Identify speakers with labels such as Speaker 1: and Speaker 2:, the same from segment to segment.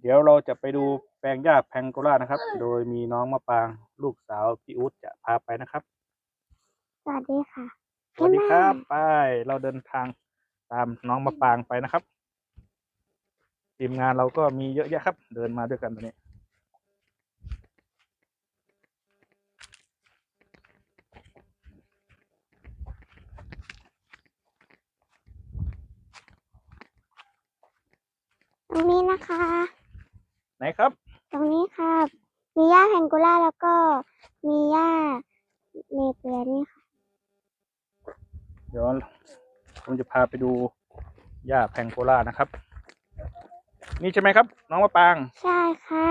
Speaker 1: เดี๋ยวเราจะไปดูแปลงหญ้าแพงโกล่านะครับ โดยมีน้องมะปรางลูกสาวพี่อุ๊ดจะพาไปนะครับ
Speaker 2: สวัสดีค่ะ
Speaker 1: สวัสดีครับ
Speaker 2: พี่
Speaker 1: ไปเราเดินทางตามน้องมะปรางไปนะครับทีมงานเราก็มีเยอะแยะครับ เดินมาด้วยกันตอนนี้
Speaker 2: ตรงนี้นะคะ
Speaker 1: ไหนครับ
Speaker 2: ตรงนี้ค่ะมีหญ้าแพงโกล่าแล้วก็มีหญ้าเนเปียนี่ค่ะ
Speaker 1: เดี๋ยวผมจะพาไปดูหญ้าแพงโกล่านะครับ นี่ใช่ไหมครับ น้องมะปราง
Speaker 2: ใช่ค่ะ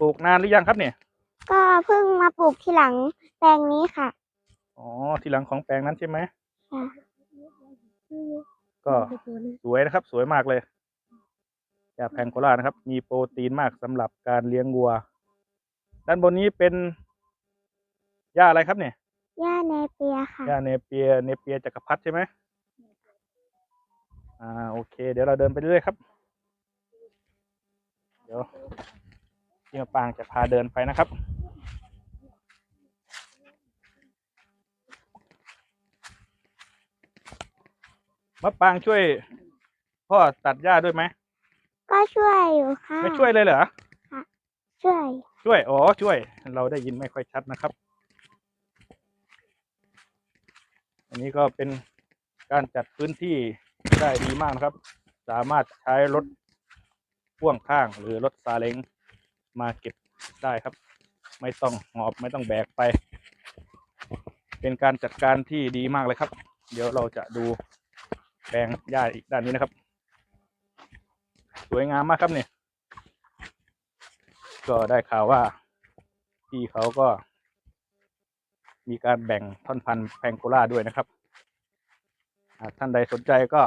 Speaker 1: ปลูกนานหรือยังครับเนี่ย
Speaker 2: ก็เพิ่งมาปลูกทีหลังแปลงนี้ค่ะ
Speaker 1: อ๋อ ทีหลังของแปลงนั้นใช่ไหม
Speaker 2: ค่ะ
Speaker 1: ก็สวยนะครับ สวยมากเลย หญ้าแพงโกล่านะครับ มีโปรตีนมากสำหรับการเลี้ยงวัว ด้านบนนี้เป็นหญ้าอะไรครับเนี่ย
Speaker 2: หญ้าเนเปียค่ะ
Speaker 1: หญ้าเนเปียเนเปียจักรพรรดิใช่ไหมอ่าโอเค เดี๋ยวเราเดินไปเรื่อยๆครับ เดี๋ยวพี่มะปรางจะพาเดินไปนะครับมะปรางช่วยพ่อตัดหญ้าด้วยไหม
Speaker 2: ก็ช่วยอยู่ค่ะ
Speaker 1: ไม่ช่วยเลยเหรอ
Speaker 2: ช่วย
Speaker 1: ช่วย อ๋อ ช่วย เราได้ยินไม่ค่อยชัดนะครับ อันนี้ก็เป็นการจัดพื้นที่ได้ดีมากนะครับ สามารถใช้รถพ่วงข้างหรือรถซาเล้งมาเก็บได้ครับ ไม่ต้องหอบไม่ต้องแบกไป เป็นการจัดการที่ดีมากเลยครับ เดี๋ยวเราจะดูแปลงหญ้าอีกด้านนี้นะครับ สวยงามมากครับเนี่ย ก็ได้ข่าวว่าพี่เขาก็ มีการแบ่งท่อนพันธุ์แพงโกล่าด้วยนะครับ หากท่านใดสนใจก็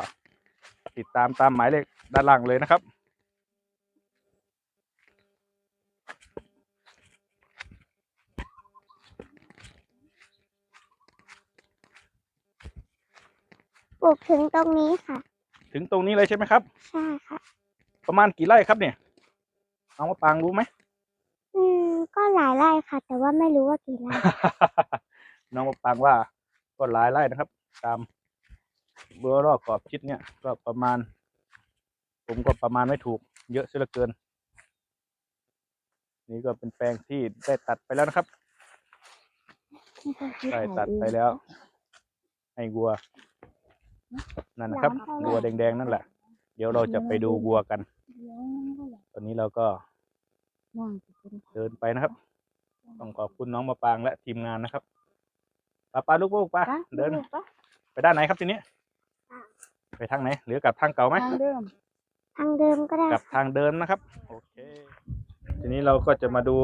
Speaker 1: ติดตามตามหมายเลขด้านล่างเลยนะครับ
Speaker 2: ปลูกถึงตรงนี้ค่ะ
Speaker 1: ถึงตรงนี้เลยใช่ไหมครับ
Speaker 2: ใช่ค่ะ
Speaker 1: ประมาณกี่ไร่ครับเนี่ยน้องมะปรางรู้ไหม
Speaker 2: อืมก็หลายไร่ค่ะ แต่ว่าไม่รู้ว่ากี่ไร่
Speaker 1: น้องมะปรางว่าก็หลายไร่นะครับ ตามเบอร์รอบขอบชิดเนี่ย ก็ประมาณ ผมก็ประมาณไม่ถูก เยอะเสียเหลือเกิน นี่ก็เป็นแปลงที่ได้ตัดไปแล้วนะครับได้ตัดไปแล้วให้วัว นั่นนะครับวัวแดงๆนั่นแหละเดี๋ยวเราจะไปดูวัวกัน ตอนนี้เราก็เดินไปนะครับ ต้องขอบคุณน้องมะปรางและทีมงานนะครับปาปาลูกลูกปาเดิน ไปด้านไหนครับทีนี้ ไปทางไหน หรือกลับทางเก่าไหม
Speaker 3: ทางเดิม
Speaker 2: ทางเดิมก็ได้
Speaker 1: กลับทางเดินนะครับ โอเค ทีนี้เราก็จะมาดู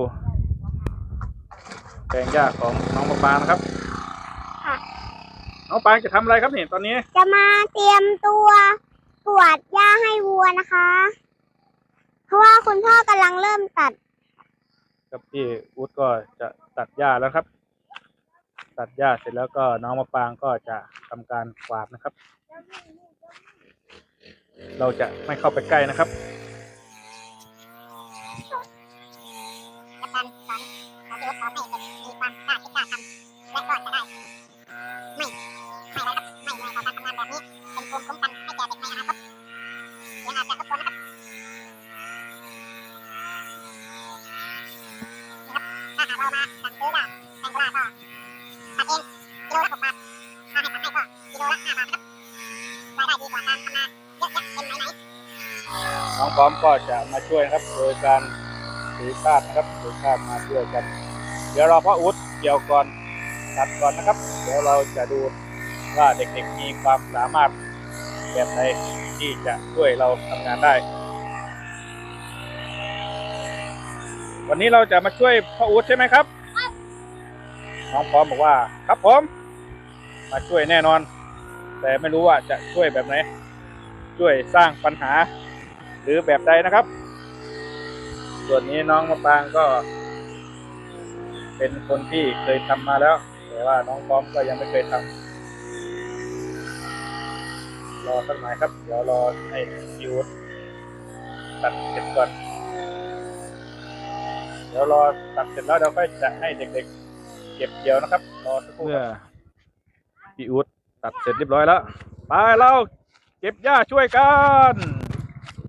Speaker 1: แปลงหญ้าของน้องมะปรางนะครับ
Speaker 2: ค่ะ
Speaker 1: น้องปรางจะทำอะไรครับเนี่ยตอนนี้
Speaker 2: จะมาเตรียมตัว กวาดหญ้าให้วัวนะคะ เพราะว่าคุณพ่อกำลังเริ่มตัด
Speaker 1: กับพี่อู๊ดก็จะตัดหญ้าแล้วครับ ตัดหญ้าเสร็จแล้วก็น้องมะปรางก็จะทำการกวาดนะครับ เราจะไม่เข้าไปใกล้นะครับ
Speaker 2: กับการสอนขอที่ว่าขอให้เด็กมีความกล้าคิดกล้าทำและก็จะได้ ไม่ ไม่อะไรครับ ไม่เหนื่อยต่การทำงานแบบนี้เป็นภูมิคุ้มกันให้แก่เด็กในอนาคตเสียงอาจจะรบกวนนะครับนี่ครับถ้าหากเรามาสั่งซื้อว่าแตงกวาก็ตัดเองกิโลละหกบาทถ้าให้ตัดให้ก็กิโลละห้าบาทนะครับรายได้ดีกว่าการทำนาเยอะแยะเป็นไหนๆ
Speaker 1: น้องพร้อมก็จะมาช่วยนะครับ โดยการถือคาดนะครับถือคาดมาช่วยกัน เดี๋ยวเราพ่ออุดเกี่ยวก่อน ตัดก่อนนะครับ เดี๋ยวเราจะดูว่าเด็กๆมีความสามารถแบบไหนที่จะช่วยเราทำงานได้ วันนี้เราจะมาช่วยพ่ออุ๊ดใช่ไหมครับน้องพร้อมบอกว่าครับผมมาช่วยแน่นอน แต่ไม่รู้ว่าจะช่วยแบบไหน ช่วยสร้างปัญหา หรือแบบใดนะครับ ส่วนนี้น้องมะปรางก็ เป็นคนที่เคยทำมาแล้ว แต่ว่าน้องพร้อมก็ยังไม่เคยทำรอสักหน่อยครับ เดี๋ยวรอให้ยูดตัดเสร็จก่อนดี๋ยวรอตัดเสร็จแล้วเราก็จะให้เด็กๆ เก็บเกี่ยวนะครับ รอสักครู่เมื่อพี่อูดตัดเสร็จเรียบร้อยแล้วไปเราเก็บหญ้าช่วยกัน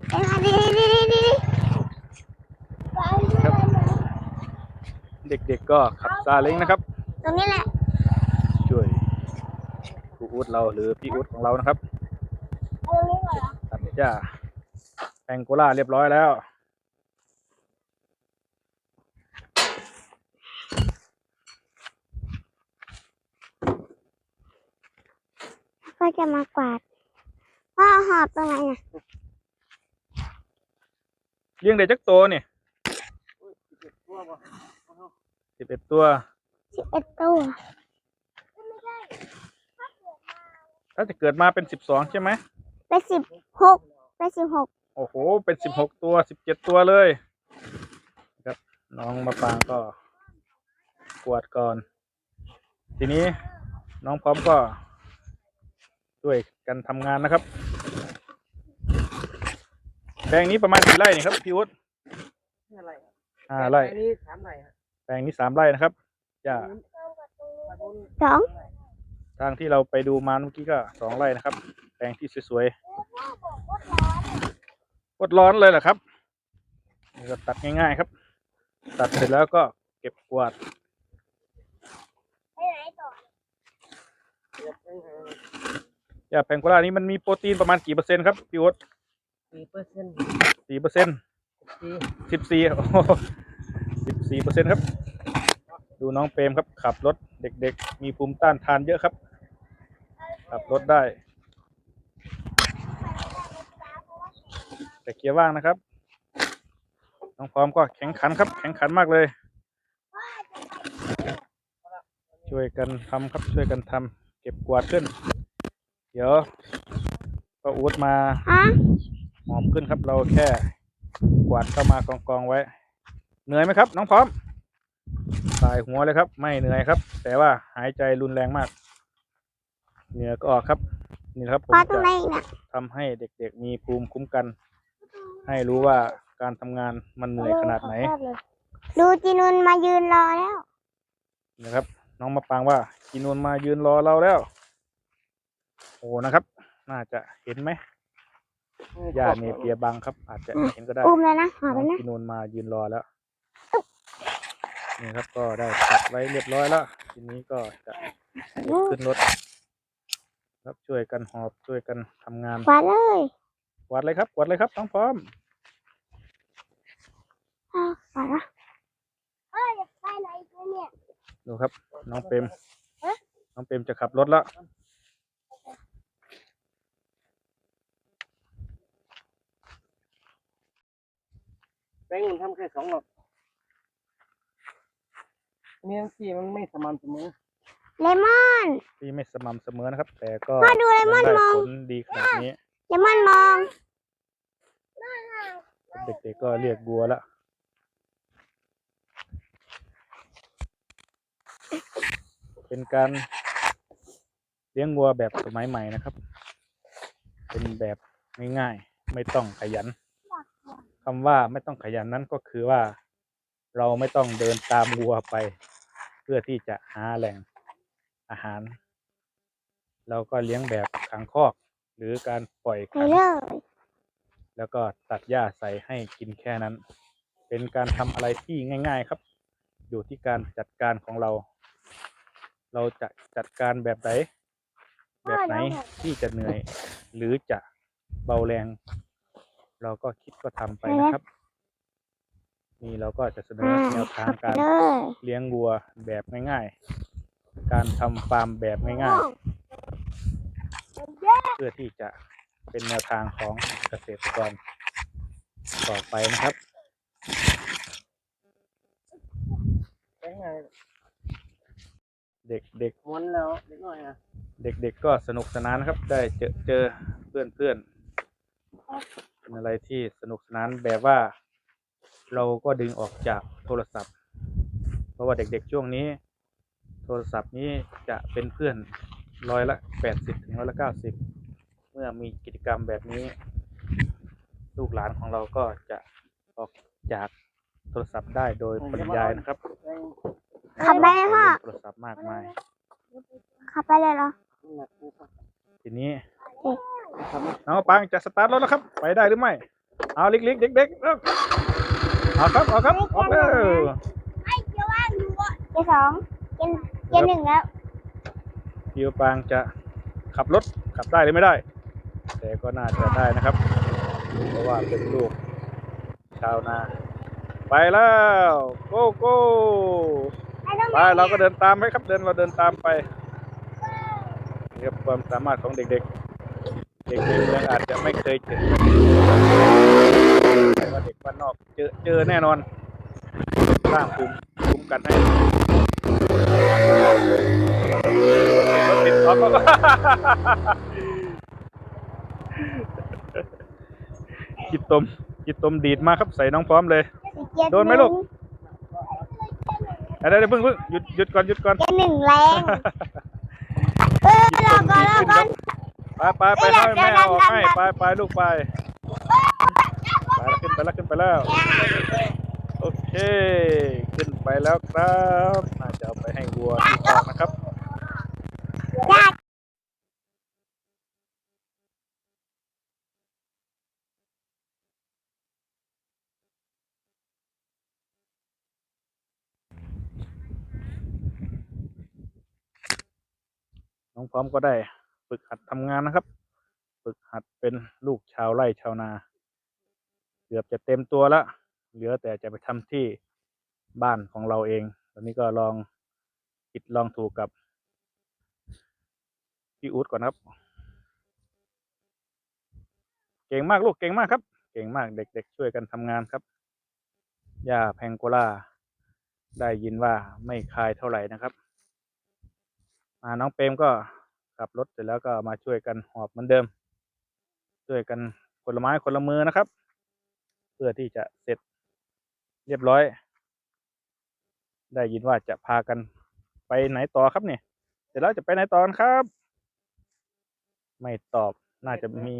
Speaker 2: เอ็งดีดีดีดี
Speaker 1: ครับเด็กๆก็ขับซาเล้งนะครับ
Speaker 2: ตรงนี้แหละ
Speaker 1: ช่วยครู อูดเราหรือพี่อูดของเรานะครับ
Speaker 2: ตรงนี้เหรอ
Speaker 1: ตัดหญ้าแปงโกล่าเรียบร้อยแล้ว
Speaker 2: ก็จะมากวาดพ่อหอบตรงไหนอะ
Speaker 1: เลี้ยงได้จักตัวนี่สิบเอ็ดตัว
Speaker 2: สิบเอ็ดตัว
Speaker 1: ถ้าจะเกิดมาเป็นสิบสองใช่ไหม
Speaker 2: ไปสิบหกไปสิบหก
Speaker 1: โอ้โห เป็นสิบหกตัวสิบเจ็ดตัวเลยครับน้องมาปางก็กวาดก่อน ทีนี้น้องพร้อมก็ช่วยกันทำงานนะครับ แปลงนี้ประมาณกี่ไร่นี่ครับพี่วุฒิ
Speaker 3: ห้าไร่ครับ
Speaker 1: ห้าไร่
Speaker 3: อันนี้สามไร่ครับ
Speaker 1: แปลงนี้สามไร่นะครับจ้า
Speaker 2: สอง
Speaker 1: ทางที่เราไปดูมาเมื่อกี้ก็สองไร่นะครับ แปลงที่สวยๆอดร้อนเลยเหรอครับนี่ก็ตัดง่ายๆครับ ตัดเสร็จแล้วก็เก็บกวาด
Speaker 2: ไปไหนต่อ
Speaker 3: เดี๋ยวเป็นหายา
Speaker 1: แพงโกลานี้มันมีโปรตีนประมาณกี่เปอร์เซ็นต์ครับพี่วศ
Speaker 3: สี่เปอร์เซ็นต์
Speaker 1: สี่เปอร์เซ็นต์
Speaker 3: สี่
Speaker 1: สิบสี่สิบสี่เปอร์เซ็นต์ครับ ดูน้องเปรมครับ ขับรถเด็กๆ มีภูมิต้านทานเยอะครับ ขับรถได้ แต่เกียร์ว่างนะครับน้องพร้อมก็แข็งขันครับ แข็งขันมากเลย ช่วยกันทำครับช่วยกันทำเก็บกวาดขึ้น เดี๋ยวก็อูดมา
Speaker 2: ฮะ
Speaker 1: หอมขึ้นครับเราแค่กวาดเข้ามากองกองๆไว้ เหนื่อยไหมครับ น้องพร้อมสายหัวเลยครับ ไม่เหนื่อยครับ แต่ว่าหายใจรุนแรงมาก เหงื่อก็ออกครับ นี่แหละครับผม
Speaker 2: ปลาตรง
Speaker 1: จะ
Speaker 2: ไหนอีกเนี่ย
Speaker 1: ทำให้เด็กๆมีภูมิคุ้มกัน ให้รู้ว่าการทำงานมันเหนื่อยขนาดไหน
Speaker 2: ดูจีนุนมายืนรอแล้ว
Speaker 1: นะครับ น้องมาปางว่ากินนวลมายืนรอเราแล้ว โอ้นะครับ น่าจะเห็นไหมญาติเนเปียบังครับ อาจจะไม่เห็นก็ได้
Speaker 2: อุ้มเลยนะหอบ
Speaker 1: น้
Speaker 2: เล
Speaker 1: อยง
Speaker 2: นะ
Speaker 1: กินูนมายืนรอแล้วนี่ครับก็ได้ตัดไว้เรียบร้อยแล้ว ทีนี้ก็จะขึ้นรถ ครับช่วยกันหอบช่วยกันทำงาน
Speaker 2: กวาดเลย
Speaker 1: กวาดเลยครับกวาดเลยครับน้องพร้อม
Speaker 2: อ้าวกวาดละเอ้ยไปไหนกันเนี่ย
Speaker 1: ดูครับ น้องเปรมน้องเปรมจะขับรถแล้ว
Speaker 3: แป้งมันทำแค่สองรอบเนี่ยที่มันไม่สม่ำเสมอ
Speaker 2: เลมอน
Speaker 1: ที่ไม่สม่ำเสมอนะครับ แต่ก็
Speaker 2: พ่อดูเลมอน
Speaker 1: ได้
Speaker 2: มอง
Speaker 1: ผลดีขนาดนี้
Speaker 2: เลมอนมอง
Speaker 1: เด็กๆก็เรียกบัวแล้วเป็นการเลี้ยงวัวแบบสมัยใหม่นะครับ เป็นแบบง่ายๆ ไม่ต้องขยันคำว่าไม่ต้องขยันนั้นก็คือว่า เราไม่ต้องเดินตามวัวไป เพื่อที่จะหาแหล่ง อาหาร เราก็เลี้ยงแบบขังคอก หรือการปล่อย
Speaker 2: ไป
Speaker 1: ขัง
Speaker 2: เลย
Speaker 1: แล้วก็ตัดหญ้าใส่ให้กินแค่นั้น เป็นการทำอะไรที่ง่าย ๆครับ อยู่ที่การจัดการของเรา เราจะจัดการแบบไหนแบบไหนที่จะเหนื่อย หรือจะเบาแรง เราก็คิดก็ทำไปนะครับ นี่เราก็จะเสนอ
Speaker 2: อ่า
Speaker 1: แนวทาง
Speaker 2: ขับไป
Speaker 1: การ
Speaker 2: เลย
Speaker 1: เลี้ยงวัวแบบง่าย ๆ การทำฟาร์มแบบง่ายๆ เพื่อที่จะเป็นแนวทางของเกษตรกรต่อไปนะครับ
Speaker 3: แป้งอะไร
Speaker 1: เด็กเด็ก
Speaker 3: ม้วนแล้วเล็กน้อยอะ
Speaker 1: เด็กๆก็สนุกสนานนะครับ ได้เจอเจอเพื่อนเพื่อนๆเป็นอะไรที่สนุกสนานแบบว่า เราก็ดึงออกจากโทรศัพท์ เพราะว่าเด็กๆช่วงนี้โทรศัพท์นี้จะเป็นเพื่อนร้อยละแปดสิบถึงร้อยละเก้าสิบเมื่อมีกิจกรรมแบบนี้ ลูกหลานของเราก็จะออกจากโทรศัพท์ได้โดยปริยายนะครับ
Speaker 3: แป้ง
Speaker 4: ขับไปเลยพ่อ
Speaker 1: โทรศัพท์มากมาย
Speaker 4: ขับไปเลยเหรอ
Speaker 3: น้ำหนักนะครับ
Speaker 1: ทีนี้
Speaker 3: ทำให้
Speaker 1: น้องปังจะสตาร์ทรถแล้วครับ ไปได้หรือไม่ เอาลิกลิกเด็กๆเร็วเอาครับเอาครับออกเร็ว
Speaker 4: เกียร์สองเกียร์ เกียร์หนึ่งแล้ว
Speaker 1: พี่ปางจะขับรถขับได้หรือไม่ได้ แต่ก็น่าจะได้นะครับ เพราะว่าเป็นลูกชาวนา ไปแล้วโก้โก้ไปเราก็เดินตามไปครับเดินเราเดินตามไปนี่ครับความสามารถของเด็กๆ เด็กในเมืองอาจจะไม่เคยเจอแต่ว่าเด็กบ้านนอกเจอเจอแน่นอนสร้างภูมิคุ้มกันให้ รถติดออกแล้วก็กิดตมกิดตมดีดมาครับใส่น้องพร้อมเลย
Speaker 4: เกียร์
Speaker 1: โดนไหมลูกเดี๋ยวเดี๋ยวเพิ่งเพิ่งหยุดหยุดก่อนหยุดก่อน
Speaker 4: เกียร์หนึ่งแรงเออรอก่อนรอก่อน
Speaker 1: ไปไปไปให้แม่เอาออกให้ไปไปลูกไปไปแล้วขึ้นไปแล้วขึ้นไปแล้ว โอเค ขึ้นไปแล้วครับ ให้วัวที่ฟอกนะครับน้องพร้อมก็ได้ฝึกหัดทำงานนะครับ ฝึกหัดเป็นลูกชาวไร่ชาวนา เกือบจะเต็มตัวแล้ว เหลือแต่จะไปทำที่บ้านของเราเอง ตอนนี้ก็ลอง ผิดลองถูกกับพี่อู๊ดก่อนครับ เก่งมากลูกเก่งมากครับ เก่งมากเด็กๆช่วยกันทำงานครับย่าแพงโกล่าได้ยินว่าไม่คายเท่าไหร่นะครับอ่าน้องเปรมก็ขับรถเสร็จแล้วก็มาช่วยกันหอบเหมือนเดิม ช่วยกันคนละไม้คนละมือนะครับ เพื่อที่จะเสร็จเรียบร้อย ได้ยินว่าจะพากัน ไปไหนต่อครับเนี่ยเสร็จแล้วจะไปไหนต่อกันครับ ไม่ตอบน่าจะมี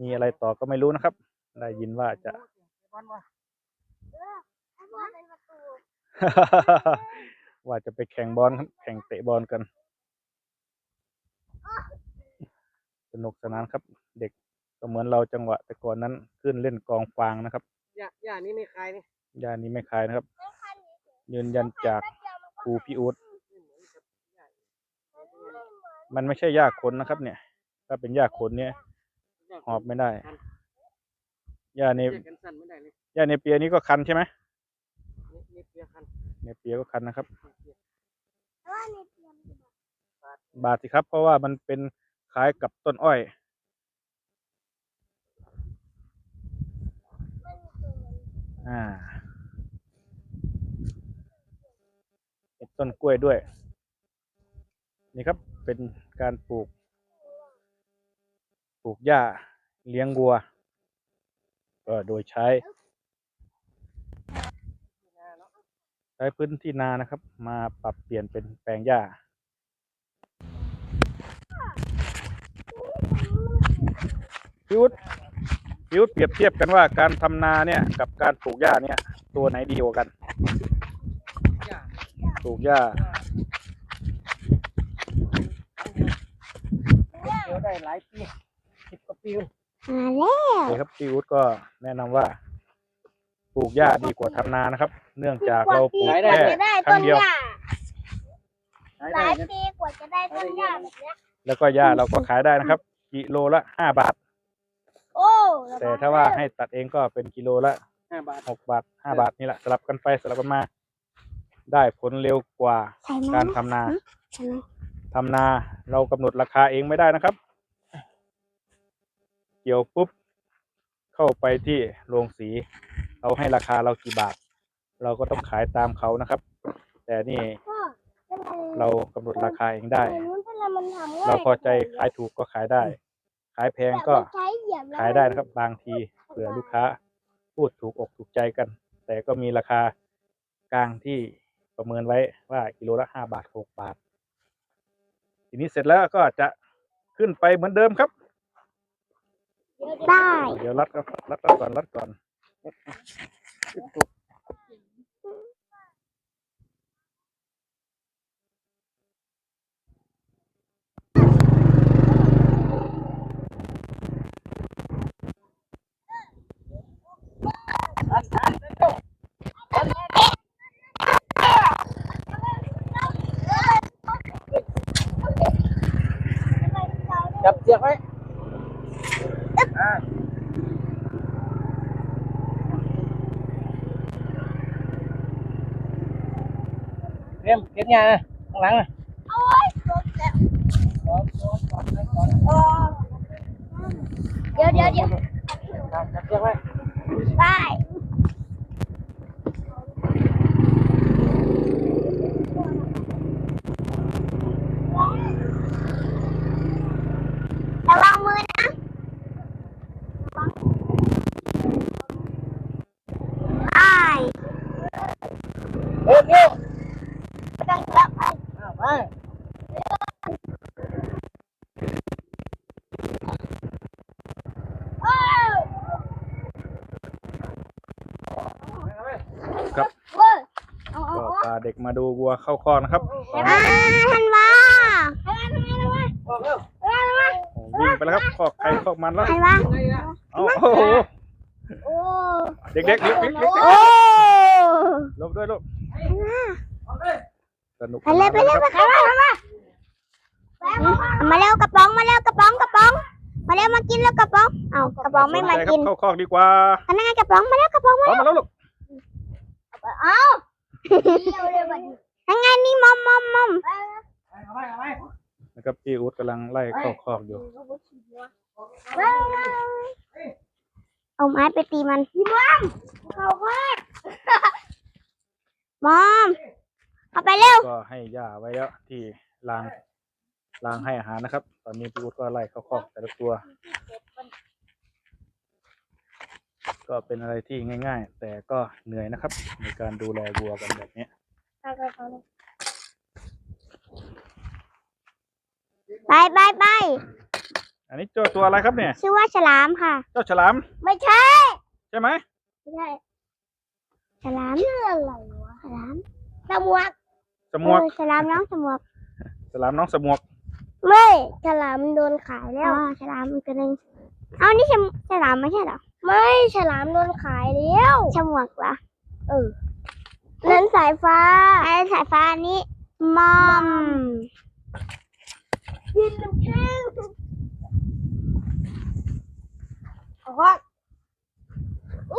Speaker 1: มีอะไรต่อก็ไม่รู้นะครับ ได้ยินว่าจะ
Speaker 3: วันวะ
Speaker 1: ว่าจะไปแข่งบอลครับแข่งเตะบอลกัน สนุกสนานครับ เด็กก็เหมือนเราจังหวะแต่ก่อนนั้นขึ้นเล่นกองฟางนะครับ
Speaker 3: ย่าย่านี่ไม่คลายนี่
Speaker 1: ย่านนี้ไม่คลายนะครับ ยืนยันจาก ครูพี่อู๊ด
Speaker 3: ไม่เหมือนกับย่า
Speaker 1: มันไม่ใช่หญ้าคนนะครับ เนี่ย ถ้าเป็นหญ้าคนเนี่ย
Speaker 3: ย่า
Speaker 1: หอบไม่ได้หญ้าใน
Speaker 3: แยกกันสั้นไม่ได้เลย
Speaker 1: หญ้าในเปียนี้ก็คันใช่ไหม
Speaker 3: นี่นี่เปียคัน
Speaker 1: ในเปียก็คันนะครับ
Speaker 3: นี่เปีย
Speaker 1: บาดสิครับ เพราะว่ามันเป็นคล้ายกับต้นอ้อยอ่าเป็น ต้นกล้วยด้วย นี่ครับเป็นการปลูก ปลูกหญ้าเลี้ยงวัวก็โดยใช้ ใช้พื้นที่นานะครับ มาปรับเปลี่ยนเป็นแปลงหญ้าพิวุฒพิวุฒเปรียบเทียบกันว่าการทำนาเนี่ย กับการปลูกหญ้าเนี่ย ตัวไหนดีกว่ากัน ปลูกหญ้า
Speaker 3: เดี๋ยวได้หลายปีสิบกว่าปี
Speaker 4: มาแล้ว
Speaker 1: เลยครับพี่วุฒก็แนะนำว่า ปลูกหญ้าดีกว่าทำนานะครับ เนื่องจากเราปลูก
Speaker 4: กว่า
Speaker 1: แค่
Speaker 4: จะได้
Speaker 1: ครั้
Speaker 4: ต้
Speaker 1: ง
Speaker 4: น
Speaker 1: เดียว
Speaker 4: หญ้า
Speaker 3: ขาย
Speaker 4: ห
Speaker 3: ได้
Speaker 4: ลาย
Speaker 3: นะ
Speaker 4: ปีกว่าจะได้ต้นหญ้าแบบเนี้ย
Speaker 1: แล้วก็หญ้าเราก็ขายได้นะครับ กิโลละห้าบาท
Speaker 4: โอ้
Speaker 1: แต่ถ้าว่าให้ตัดเองก็เป็นกิโลละ
Speaker 3: ห้าบาท
Speaker 1: หกบาทห้าบาทนี่แหละสลับกันไปสลับกันมา ได้ผลเร็วกว่า
Speaker 4: ใช่ไหม
Speaker 1: การทำนา
Speaker 4: ใช่ไหม
Speaker 1: ทำนาเรากำหนดราคาเองไม่ได้นะครับ เกี่ยวปุ๊บ เข้าไปที่โรงสีเขาให้ราคาเรากี่บาท เราก็ต้องขายตามเขานะครับ แต่นี่
Speaker 4: พ่อเป็นอะไร
Speaker 1: เรากำหนดราคาเองได้
Speaker 4: แต่นู้นเป็นอะไรมันทำง่าย
Speaker 1: เราพอใจขายถูกก็ขายได้ ขายแพงก็
Speaker 4: ใช้เหยียบแล้ว
Speaker 1: ขายได้นะครับ บางทีเผื่อลูกค้า พูดถูกอกถูกใจกัน แต่ก็มีราคากลางที่ ประเมินไว้ว่ากิโลละห้าบาทหกบาท ทีนี้เสร็จแล้วก็จะขึ้นไปเหมือนเดิมครับ
Speaker 4: ได้
Speaker 1: เดี๋ยวรัดก็รัดก่อนรัดก่อน
Speaker 3: ชือกไว้อ่าเรียมเก็บยานะข้างหลังนะ
Speaker 4: โอ้ยโดนแล้ว
Speaker 3: สองสองสองสองสอง
Speaker 4: โอ้เดี๋ยวเดี๋ยวเดี๋ยว
Speaker 3: ครับจับเชือกไว้
Speaker 4: ได้ระวังมือนะไอ้าย
Speaker 3: เร็วเร็ว
Speaker 4: ต้องรับไป
Speaker 3: อ่าไป
Speaker 4: โอ้ย
Speaker 1: ครับ
Speaker 4: เว้ยเอาเอา
Speaker 1: ก็
Speaker 4: เอา
Speaker 1: พาเด็กมาดูวัวเข้าคอกนะครับตอน
Speaker 4: อ่า
Speaker 1: นี้
Speaker 4: ทันวาทันวาทันวาทันวา
Speaker 3: ออกเร็ว
Speaker 4: ทันวา
Speaker 1: โอ้วิ่งไปแล้วครับคอกใครคอกมันแล้ว
Speaker 4: ทันวา
Speaker 3: ไงนะ
Speaker 1: เอาโอ้โห
Speaker 4: โอ้
Speaker 1: เด็กๆลิกลิกลิก
Speaker 4: โอ้
Speaker 1: ลบด้วยลูก
Speaker 3: ออกเลย
Speaker 1: ส นุก
Speaker 4: ไปเลยไปเลยไปเลยมาเร็วกระป๋องมาเร็วกระป๋องกระป๋อง มาเร็วมากินแล้วกระป๋องเอากระป๋องไม่มากิน
Speaker 1: เข้าคอกดีกว่า
Speaker 4: พนักงานกระป๋องมาเร็วกระป๋อง
Speaker 1: พ
Speaker 4: มา
Speaker 1: ร้อมมาแล้วลูก
Speaker 4: เอายังไงนี่มอมมอมมอม
Speaker 3: เอาไปเอาไป
Speaker 1: นะครับพี่อู๊ดกำลังไล่เข้าคอกอยู่
Speaker 4: เอาไม้ไปตีมันพี่มอมเขาว่ามอม เอาไปเร็ว
Speaker 1: ก็ให้ย่าไว้แล้วที่รางรางให้อาหารนะครับ ตอนนี้พี่อู๊ดก็ไล่เข้าคอกแต่ละตัว ก็เป็นอะไรที่ง่าย ๆ แต่ก็เหนื่อยนะครับ ในการดูแลวัวกันแบบนี้
Speaker 4: ไปไปไป
Speaker 1: อันนี้เจ้าตัวอะไรครับเนี่ย
Speaker 4: ชื่อว่าฉลามค่ะ
Speaker 1: เจ้าฉลาม
Speaker 4: ไม่ใช่
Speaker 1: ใช่ไหม
Speaker 4: ไม่ใช่ฉลามชื่ออะไรวะฉลามสมวก
Speaker 1: สมวก
Speaker 4: เออฉลามน้องสมวก
Speaker 1: ฉลามน้องสมวก
Speaker 4: ไม่ฉลามโดนขายแล้วอ๋อฉลามอีกตัวหนึ่งเอานี่ฉมฉลามไม่ใช่เหรอไม่ฉลามโดนขายแล้วฉมวกเหรอเออนั้นสายฟ้าไอ้สายฟ้านี้มอมยินน้ำแข็งโอ้โห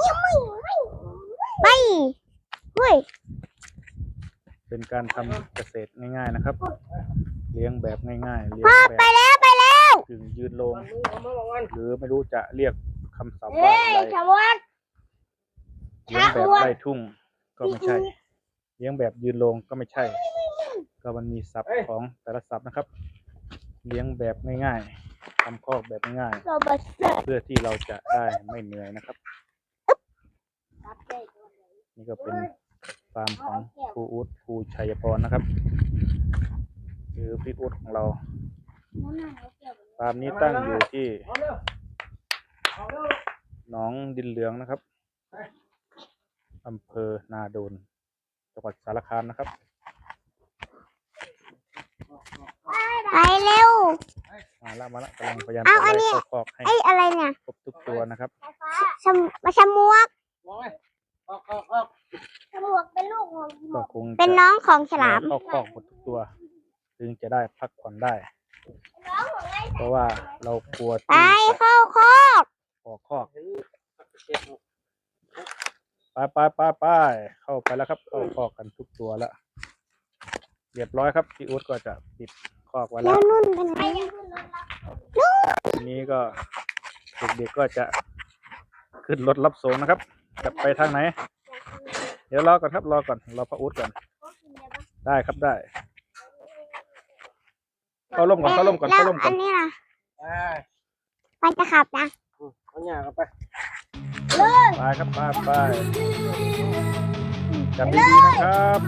Speaker 4: ยังไม่ไม่ไปเฮ้ย
Speaker 1: เป็นการทำเกษตรง่าย ๆนะครับ เลี้ยงแบบง่ายๆเลี้ยง
Speaker 4: พ่อ
Speaker 1: แบ
Speaker 4: ไป
Speaker 1: บ
Speaker 4: แล้วไปแล้ว
Speaker 1: ถึงยืนลง
Speaker 3: มือเอามือลงกัน
Speaker 1: หรือไม่รู้จะเรียกคำศัพท์
Speaker 4: เฮ้
Speaker 1: ว่าอะ
Speaker 4: ย
Speaker 1: ไร
Speaker 4: ฉมวก
Speaker 1: เลี้ยงแบบไร่ทุ่งก็ไม่ใช่ เลี้ยงแบบยืนลงก็ไม่ใช่ ก็มันมีศัพท์ของแต่ละศัพท์นะครับ เลี้ยงแบบง่ายๆทำคอกแบบง่าย
Speaker 4: โรเบิร์ต
Speaker 1: ๆเพื่อที่เราจะได้ไม่เหนื่อยนะครับ นี่ก็เป็น ฟาร์มของครูอู๊ดครูชัยพรนะครับหรือพี่อู๊ดของเราฟาร์มนี้ตั้งอยู่ที่
Speaker 3: เอาเร็วเอาเร็ว
Speaker 1: หนองดินเหลืองนะครับอำเภอนาโดนจังหวัดสารคามนะครับ
Speaker 4: ไปเร็ว
Speaker 1: มาละมาละกำลังพยายาม
Speaker 4: เอา
Speaker 1: จะ
Speaker 4: อัน
Speaker 1: ไล่
Speaker 4: นี้
Speaker 1: เข้าคอกให้
Speaker 4: ไอ้อะไรเนี่ย
Speaker 1: ครบทุกตัวนะครับ
Speaker 4: ชมมาชมวก
Speaker 3: ลงไป ออกออกออก
Speaker 4: ชมวกเป็นลูกของ
Speaker 1: ก็คง
Speaker 4: เป็น
Speaker 1: จะ
Speaker 4: น้องของฉลาม
Speaker 1: เข้าคอกหมดทุกตัวถึงจะได้พักผ่อนได้เพราะว่าเรากลัว
Speaker 4: ไป
Speaker 1: ที่จะ
Speaker 4: เข้าคอก
Speaker 1: ออกคอกไปไปไปไปเข้าไปแล้วครับเข้าคอกกันทุกตัวแล้วเรียบร้อยครับพี่อู๊ดก็จะปิดคอกไว้
Speaker 4: แล้
Speaker 1: แล้วว
Speaker 4: นุ่นเป็นไง
Speaker 1: ทีนี้ก็เด็กๆก็จะขึ้นรถรับส่งนะครับ จะไปทางไหน เดี๋ยวรอก่อนครับรอก่อนรอพระอู๊ดก่อน ได้ครับได้เข้าร่มก่อนเข้าร่มก่อน
Speaker 4: แล้ว
Speaker 1: เข้าร่มก่
Speaker 4: อั
Speaker 1: อน
Speaker 4: นนี้ล่ะ
Speaker 3: อ่า
Speaker 4: ไปจะขับนะ
Speaker 3: เอาหน้าเข้าไป
Speaker 1: ไปครับไปไป จับดีๆนะครับ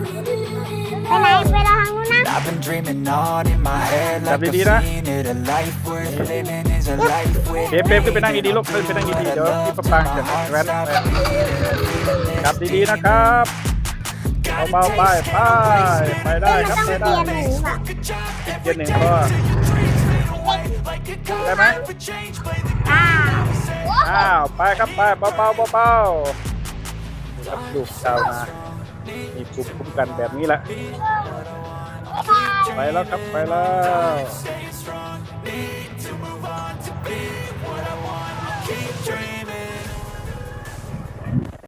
Speaker 4: ไปไหนไปรอทางนู้นนะ
Speaker 5: I've been dreaming on in my head like
Speaker 1: จับ
Speaker 5: I've
Speaker 1: ดีๆนะ
Speaker 5: seen it. A life worth living is a life with
Speaker 1: เฟรมเฟรมขึ้นไปนั่งดีๆลูกขึ้นไปนั่งดีๆเดี๋ยวพี่ประปางจะแว้นไปจับดีๆนะครับเบาๆไปไปไปได้ครับ
Speaker 4: ต้อง
Speaker 1: ไป
Speaker 4: เปลี่
Speaker 1: ได้
Speaker 4: ยนหนูอะ
Speaker 1: เกียร์หนึ่งก็ได้ไหม
Speaker 4: อ้าว
Speaker 1: อ้าวไปครับไปเบาๆเบาๆนี่ครับลูกชาวนา มีภูมิคุ้มกันแบบนี้แหละ ไปแล้วครับ ไปแล้ว